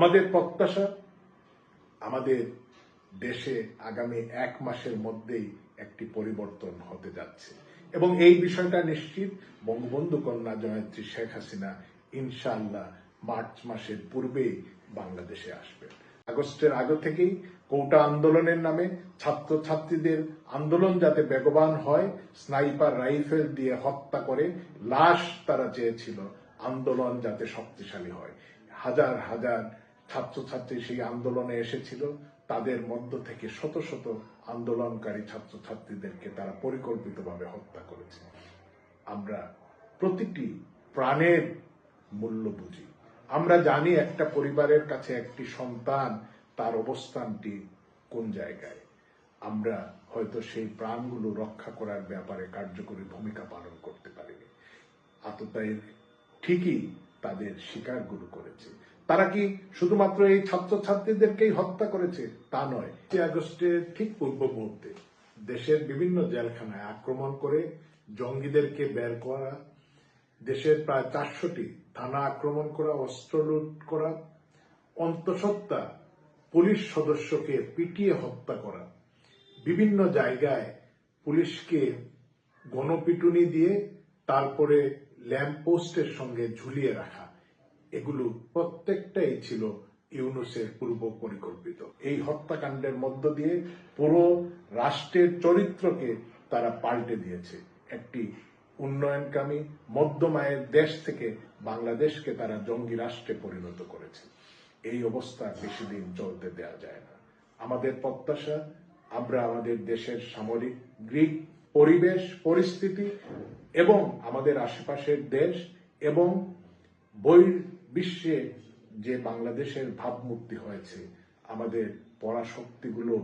আমাদের প্রত্যাশা, আমাদের দেশে আগামী এক মাসের মধ্যেই একটি পরিবর্তন হতে যাচ্ছে। এবং এই বিষয়টা নিশ্চিত বঙ্গবন্ধু কন্যা জয়ত্রী শেখ হাসিনা ইনশাআল্লাহ মার্চ মাসের পূর্বেই বাংলাদেশে আসবেন আগস্টের আগে থেকেই কৌটা আন্দোলনের নামে ছাত্রছাত্রীদের আন্দোলন যাতে বেগবান হয়, স্নাইপার রাইফেল দিয়ে হত্যা করে লাশ তারা চেয়েছিল, আন্দোলন যাতে শক্তিশালী হয়। হাজার হাজার ছাত্রছাত্রী সেই আন্দোলনে এসেছিল। তাদের মধ্য থেকে শত শত আন্দোলনকারী ছাত্রছাত্রীদেরকে তারা পরিকল্পিতভাবে হত্যা করেছে। আমরা প্রতিটি প্রাণের মূল্য বুঝি। আমরা জানি একটা পরিবারের কাছে একটি সন্তান, তার অবস্থানটি কোন জায়গায়। আমরা হয়তো সেই প্রাণগুলো রক্ষা করার ব্যাপারে কার্যকরী ভূমিকা পালন করতে পারিনি। আততায়ীর ঠিকই তাদের শিকারগুলো করেছে। তারা কি শুধুমাত্র এই ছাত্রছাত্রীদেরকেই হত্যা করেছে? তা নয়। আগস্টের ঠিক পূর্ব মুহূর্তে দেশের বিভিন্ন জেলখানায় আক্রমণ করে জঙ্গিদেরকে বের করা, দেশের প্রায় চারশোটি থানা আক্রমণ করা, অস্ত্র লুট করা, অন্তঃসত্ত্বা পুলিশ সদস্যকে পিটিয়ে হত্যা করা। বিভিন্ন জায়গায় পুলিশকে গণপিটুনি দিয়ে তারপরে ল্যাম্পপোস্টের সঙ্গে ঝুলিয়ে রাখা। এগুলো প্রত্যেকটাই ছিল ইউনুসের পূর্ব পরিকল্পিত এই হত্যাকাণ্ডের মধ্য দিয়ে পুরো রাষ্ট্রের চরিত্রকে তারা পাল্টে দিয়েছে। একটি উন্নয়নকামী মধ্যমায়ের দেশ থেকে বাংলাদেশকে তারা জঙ্গি রাষ্ট্রে পরিণত করেছে। এই অবস্থা বেশি দিন চলতে দেয়া যায় না। আমাদের প্রত্যাশা, আমরা আমাদের দেশের সামরিক, গ্রিক পরিবেশ, পরিস্থিতি এবং আমাদের আশেপাশের দেশ এবং বই বিশ্বে যে বাংলাদেশের ভাবমূর্তি হয়েছে, আমাদের পরাশক্তিগুলো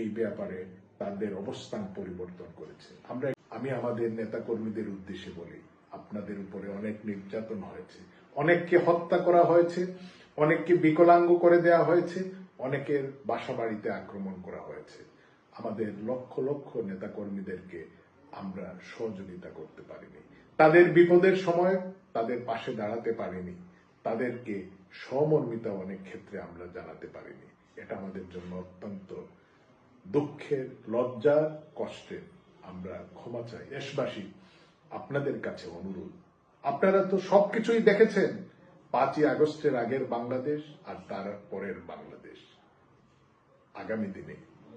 এই ব্যাপারে তাদের অবস্থান পরিবর্তন করেছে। আমরা আমি আমাদের নেতাকর্মীদের উদ্দেশ্যে বলি, আপনাদের উপরে অনেক নির্যাতন হয়েছে, অনেককে হত্যা করা হয়েছে, অনেককে বিকলাঙ্গ করে দেওয়া হয়েছে, অনেকের বাসা বাড়িতে আক্রমণ করা হয়েছে। আমাদের লক্ষ লক্ষ নেতাকর্মীদেরকে আমরা সহযোগিতা করতে পারিনি। তাদের বিপদের সময় তাদের পাশে দাঁড়াতে পারিনি। তাদেরকে সমর্মিতা অনেক ক্ষেত্রে আমরা জানাতে পারিনি। এটা আমাদের জন্য অত্যন্ত দুঃখের, লজ্জার, কষ্টের। আমরা ক্ষমা চাই। দেশবাসী, আপনাদের কাছে অনুরোধ। আপনারা তো সবকিছুই দেখেছেন। পাঁচই আগস্টের আগের বাংলাদেশ আর তার পরের বাংলাদেশ। আগামী দিনে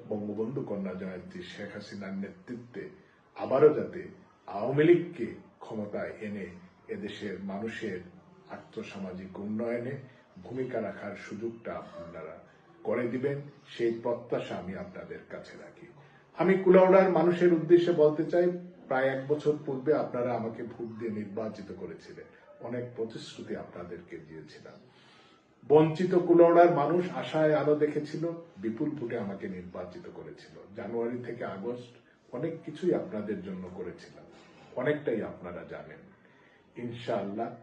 বঙ্গবন্ধু কন্যা জয়ন্তী শেখ হাসিনার নেতৃত্বে আবারও যাতে আওয়ামী লীগকে ক্ষমতায় এনে এদেশের মানুষের আর্থসামাজিক উন্নয়নে ভূমিকা রাখার সুযোগটা আপনারা করে দিবেন। সেই প্রত্যাশা আমি আপনাদের কাছে রাখি। আমি কুলাউড়ার মানুষের উদ্দেশ্যে বলতে চাই, প্রায় এক বছর পূর্বে আপনারা আমাকে ভোট দিয়ে নির্বাচিত করেছিলেন। অনেক প্রতিশ্রুতি আপনাদেরকে দিয়েছিলাম। বঞ্চিত কুলাউড়ার মানুষ আশায় আলো দেখেছিল, বিপুল ভোটে আমাকে নির্বাচিত করেছিল। জানুয়ারি থেকে আগস্ট অনেক কিছুই আপনাদের জন্য করেছিলাম। অনেকটাই আপনারা জানেন। ইনশাআল্লাহ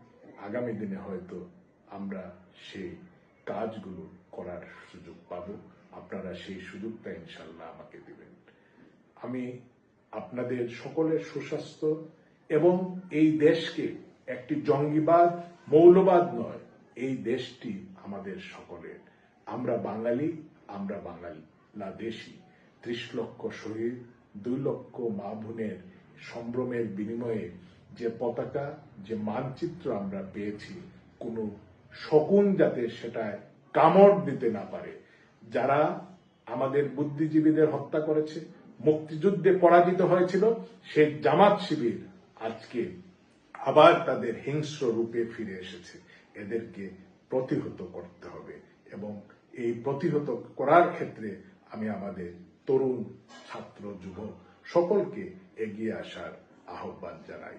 আগামী দিনে হয়তো আমরা সেই কাজগুলো করার সুযোগ পাব। আপনারা সেই সুযোগটা ইনশাল্লাহ আমাকে দিবেন। আমি আপনাদের সকলের সুস্বাস্থ্য এবং এই দেশকে একটি জঙ্গিবাদ, মৌলবাদ নয়, এই দেশটি আমাদের সকলের। আমরা বাঙালি, আমরা বাংলাদেশি। ত্রিশ লক্ষ শহীদ, দুই লক্ষ মা বোনের সম্ভ্রমের বিনিময়ে যে পতাকা, যে মানচিত্র আমরা পেয়েছি, কোনো শকুন যাতে সেটায় কামড় দিতে না পারে। যারা আমাদের বুদ্ধিজীবীদের হত্যা করেছে, মুক্তিযুদ্ধে পরাজিত হয়েছিল, সেই জামাত শিবির আজকে আবার তাদের হিংস্র রূপে ফিরে এসেছে। এদেরকে প্রতিহত করতে হবে এবং এই প্রতিহত করার ক্ষেত্রে আমি আমাদের তরুণ ছাত্র যুবক সকলকে এগিয়ে আসার আহ্বান জানাই।